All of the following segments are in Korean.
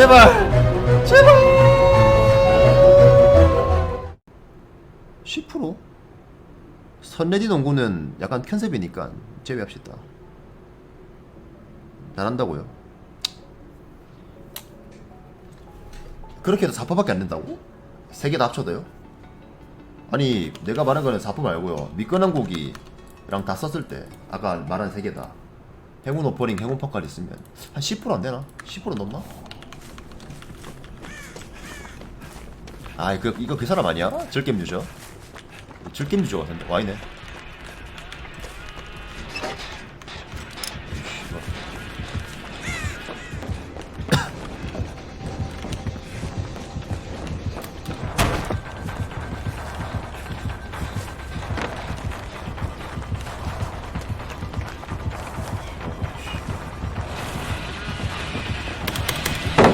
제발 제발 10% 선레디 농구는 약간 컨셉이니까 제외합시다 잘한다고요 그렇게 해도 4%밖에 안 된다고? 세 개 다 합쳐도요? 아니 내가 말한 거는 4% 말고요 미끈한 고기랑 다 썼을 때 아까 말한 세 개다 행운 오퍼링 행운 퍼칼 있으면 한 10%안 되나? 10% 넘나? 아 이거 이거 그 사람 아니야? 즐겜 유저 즐겜 유저가 된다 와이네.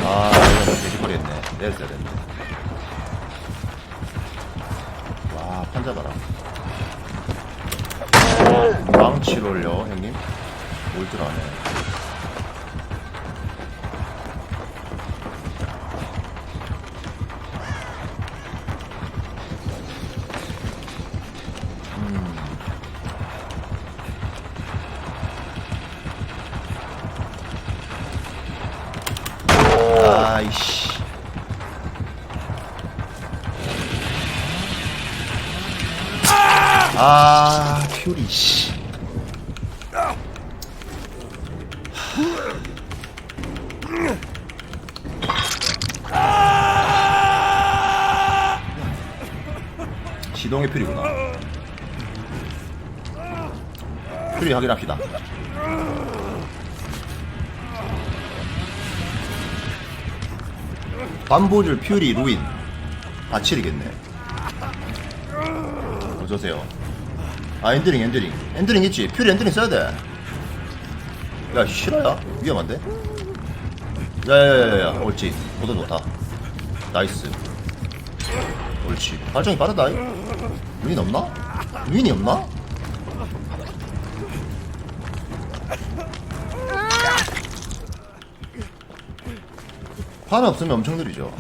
아 이거 돼지거리 했네. 내렸어야 됐네 와 판자 봐라 망치를 올려 형님? 올줄 아네 퓨리 씨. 시동의 퓨리구나. 퓨리 확인합시다. 반보줄 퓨리 루인. 아칠이겠네. 어서오세요 아 엔드링 엔드링. 엔드링 있지? 퓨리 엔드링 써야 돼야 싫어야? 위험한데? 야야야야 옳지. 보도 좋다. 나이스. 옳지. 발정이 빠르다 루인 없나? 루인이 없나? 판 없으면 엄청 느리죠.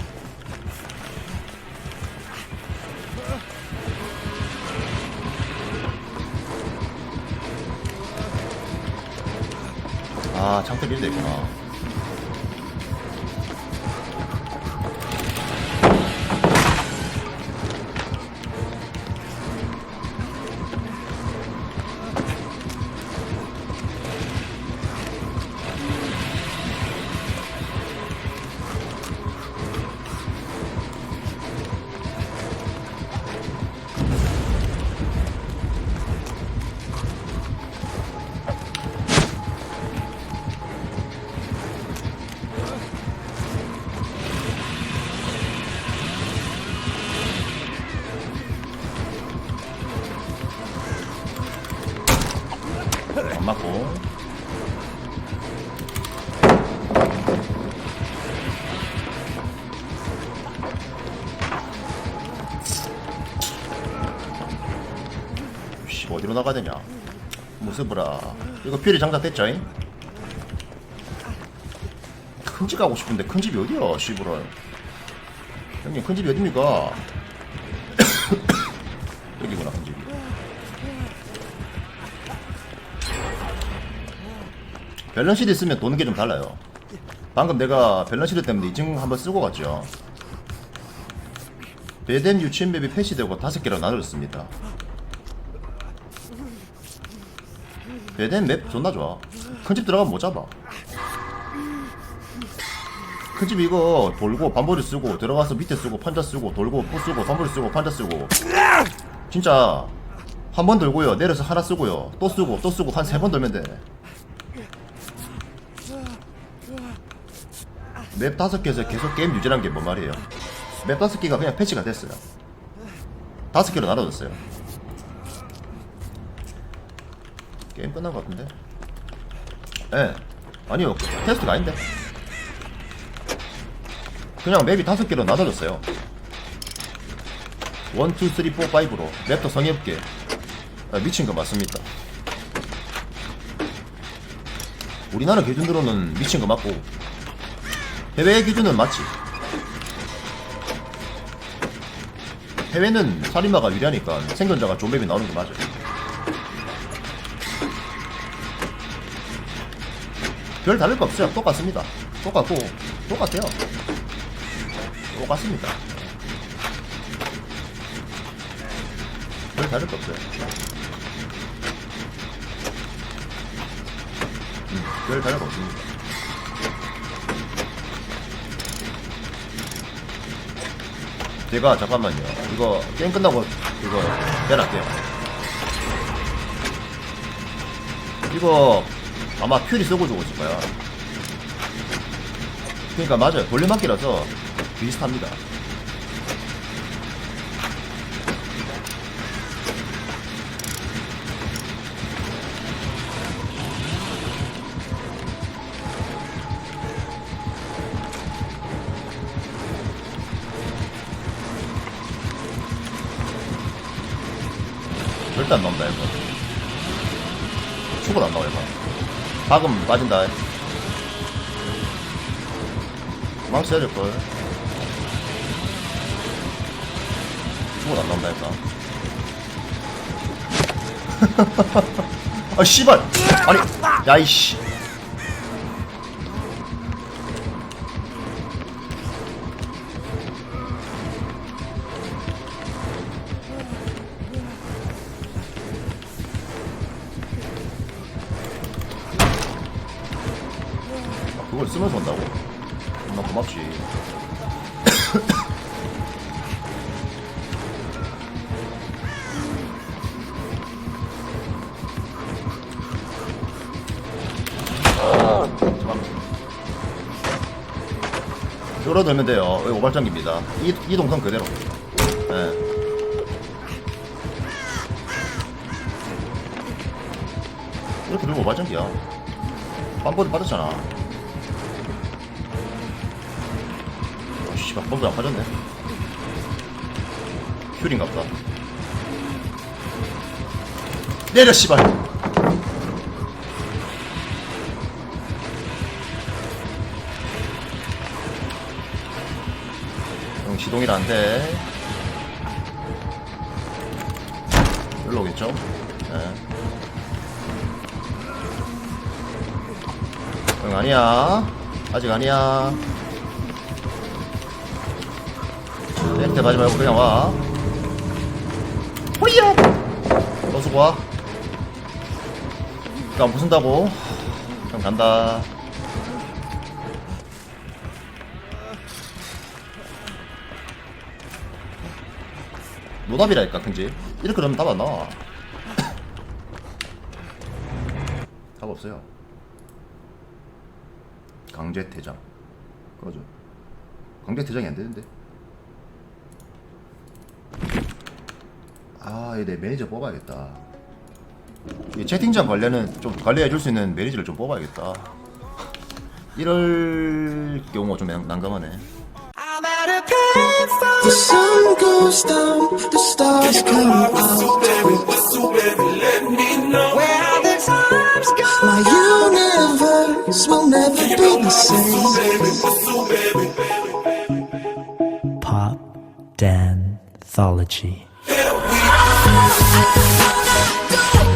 아, 창틀 빌드 있구나. 안 맞고. 씨, 어디로 나가야 되냐? 무슨 브라. 이거 퓨리 장착됐죠잉? 큰 집 가고 싶은데 큰 집이 어디야, 씨부라. 형님, 큰 집이 어딥니까? 밸런시드 있으면 도는 게 좀 달라요. 방금 내가 밸런시드 때문에 이층 한번 쓰고 갔죠. 배덴 유치원 맵이 패시되고 다섯 개로 나눠졌습니다. 배덴 맵 존나 좋아. 큰 집 들어가면 못 잡아. 큰 집 이거 돌고 반보리 쓰고 들어가서 밑에 쓰고 판자 쓰고 돌고 부 쓰고 반보리 쓰고 판자 쓰고 진짜 한 번 돌고요 내려서 하나 쓰고요 또 쓰고 또 쓰고 한 세 번 돌면 돼. 맵 다섯 개에서 계속 게임 유지란 게 뭔 말이에요? 맵 다섯 개가 그냥 패치가 됐어요. 다섯 개로 나눠졌어요. 게임 끝난 것 같은데? 예. 아니요, 테스트가 아닌데. 그냥 맵이 다섯 개로 나눠졌어요. 원, 투, 쓰리, 포, 파이브로 맵도 성의 없게 아, 미친 거 맞습니다. 우리나라 기준으로는 미친 거 맞고 해외 기준은 맞지. 해외는 살인마가 유리하니까 생존자가 존맵이 나오는 게 맞아. 별 다를 거 없어요. 똑같습니다. 똑같고, 똑같아요. 똑같습니다. 별 다를 거 없어요. 음, 별 다를 거 없습니다. 제가 잠깐만요. 이거 게임 끝나고 이거 내놨게요. 이거 아마 퓨리 쓰고 있을 거야. 그러니까 맞아요. 돌려막기라서 비슷합니다. 절대 안 나온다 이거. 축을 안 나와 이거. 박음 빠진다. 망치 해야 될걸. 축을 안 나온다 이거. 아 씨발. 아니 야이씨. 그걸 쓰면서 온다고? 나 고맙지. 줄어들면 돼요. 여기 오발장기입니다. 이, 이 동선 그대로. 예. 이렇게 들고 오발장기야. 빰버드 빠졌잖아. 씨발, 펌프 안 빠졌네. 큐링 같다. 내려, 씨발! 형, 시동이라는데. 여기로 오겠죠? 네. 응, 아니야. 아직 아니야. 렌트 가지 말고 그냥 와. 호이야! 너 수고 와. 그안 부순다고. 그냥 간다. 노답이라니까, 큰지. 이렇게 그러면 답 안 나와. 답 없어요. 강제 퇴장. 꺼져. 강제 퇴장이 안 되는데. 아, 이내 매니저 뽑아야겠다. 이 채팅창 관련은 좀 관리해 줄 수 있는 매니저를 좀 뽑아야겠다. 이럴 경우가 좀 난- 난감하네. I'm at a payphone. The sun goes down, the stars come out. Where have the times gone? My universe will never be the same. Pop Danthology. go, go, go, go.